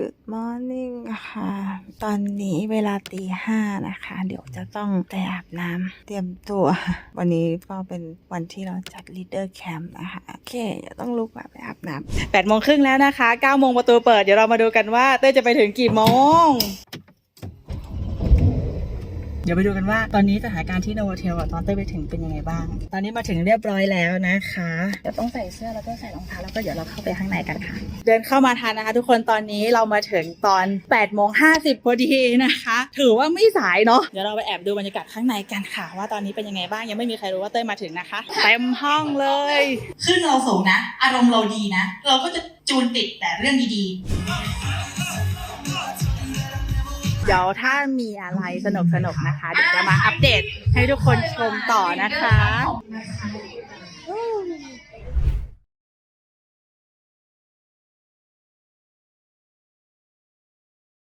Good morning ค่ะ ตอนนี้เวลาตีห้านะคะ เดี๋ยวจะต้องไปอาบน้ำเตรียมตัว วันนี้ก็เป็นวันที่เราจัด leader camp นะคะ โอเคเดี๋ยวต้องลุกมาไปอาบน้ำแปดโมงครึ่งแล้วนะคะเก้าโมงประตูเปิด เดี๋ยวเรามาดูกันว่าเต้ยจะไปถึงกี่โมง เดี๋ยวไปดูกันว่าตอนนี้สถานการณ์ที่โนโวเทลตอนเต้ไปถึงเป็นยังไงบ้าง ตอนนี้มาถึงเรียบร้อยแล้วนะคะเดี๋ยวต้องใส่เสื้อแล้วก็ใส่รองเท้าแล้วก็เดี๋ยวเราเข้าไปข้างในกันค่ะ เดินเข้ามาทันนะคะ ทุกคนตอนนี้เรามาถึงตอน8โมง50พอดีนะคะ ถือว่าไม่สายเนาะเดี๋ยวเราไปแอบดูบรรยากาศข้างในกันค่ะ ว่าตอนนี้เป็นยังไงบ้างยังไม่มีใครรู้ว่าเต้ยมาถึงนะคะเต็มห้องเลยขึ้นเราสูงนะ อารมณ์เราดีนะ เราก็จะจูนติดแต่เรื่องดี เดี๋ยวถ้ามีอะไรสนุกสนุกๆนะคะ เดี๋ยวจะมาอัปเดตให้ทุกคนชมต่อนะคะ